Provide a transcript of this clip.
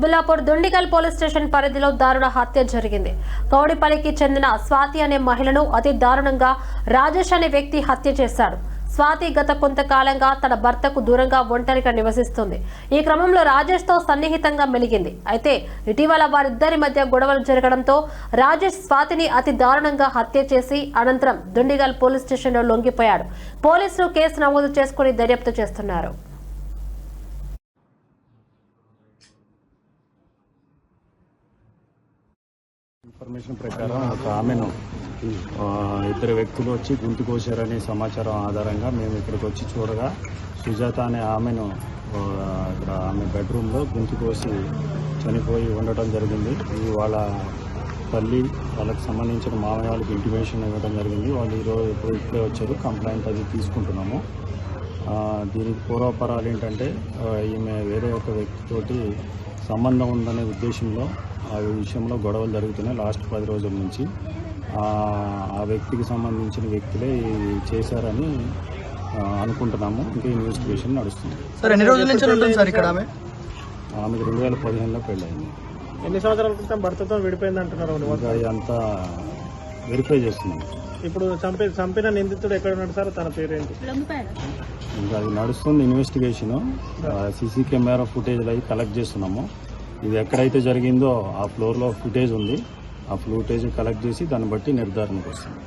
Quthbullapur Dundigal police station పరిధిలో దారుణ హత్య జరిగింది. కౌడిపల్లికి చెందిన స్వాతి అనే మహిళను అతి దారుణంగా రాజేష్ అనే వ్యక్తి హత్య చేశాడు. స్వాతి గత కొంతకాలంగా తన భర్తకు దూరంగా ఒంటరిగా నివసిస్తుంది. ఈ క్రమంలో రాజేష్తో సన్నిహితంగా మెలిగింది. అయితే ఇటీవల వారిద్దరి మధ్య గొడవలు జరగడంతో రాజేష్ స్వాతిని అతి దారుణంగా హత్య చేసి అనంతరం దుండిగల్ పోలీస్ స్టేషన్లో లొంగిపోయాడు. పోలీసులు కేసు నమోదు చేసుకుని దర్యాప్తు చేస్తున్నారు. ఇన్ఫర్మేషన్ ప్రకారం ఒక ఆమెను ఇద్దరు వ్యక్తులు వచ్చి గుంతు కోశారనే సమాచారం ఆధారంగా మేము ఇక్కడికి వచ్చి చూడగా సుజాత అనే ఆమెను ఇక్కడ ఆమె బెడ్రూమ్లో గుంతు కోసి చనిపోయి ఉండటం జరిగింది. ఇది వాళ్ళ తల్లి వాళ్ళకి సంబంధించిన మామయ్య వాళ్ళకి ఇంటిమేషన్ ఇవ్వడం జరిగింది. వాళ్ళు ఈరోజు ఇప్పుడు ఇప్పుడే వచ్చారు. కంప్లైంట్ అది తీసుకుంటున్నాము. దీనికి పూర్వపరాలు ఏంటంటే ఈమె వేరే ఒక వ్యక్తితోటి సంబంధం ఉందనే ఉద్దేశంలో ఆ విషయంలో గొడవలు జరుగుతున్నాయి లాస్ట్ పది రోజుల నుంచి. ఆ, ఆ వ్యక్తికి సంబంధించిన వ్యక్తులే చేశారని అనుకుంటున్నాము. ఇంకా ఇన్వెస్టిగేషన్ నడుస్తుంది. సార్ ఎన్ని రోజుల నుంచి ఉంటుంది సార్ ఇక్కడ ఆమె? ఆమెకు రెండు వేల పదిహేనులో పెళ్ళయింది. ఎన్ని సంవత్సరాల క్రితం భర్తతో విడిపోయింది అంటున్నారు వాళ్ళు. వెరిఫై చేస్తున్నాం. ఇప్పుడు చంపి చంపిన నిందితుడు ఎక్కడ ఉన్నాడు సార్? తన పేరేంటి? ఇంకా అది నడుస్తుంది ఇన్వెస్టిగేషన్ సీసీ కెమెరా ఫుటేజ్ అవి కలెక్ట్ చేస్తున్నాము. ఇది ఎక్కడైతే జరిగిందో ఆ ఫ్లోర్లో ఫుటేజ్ ఉంది. ఆ ఫుటేజ్ కలెక్ట్ చేసి దాన్ని బట్టి నిర్ధారణకు వస్తుంది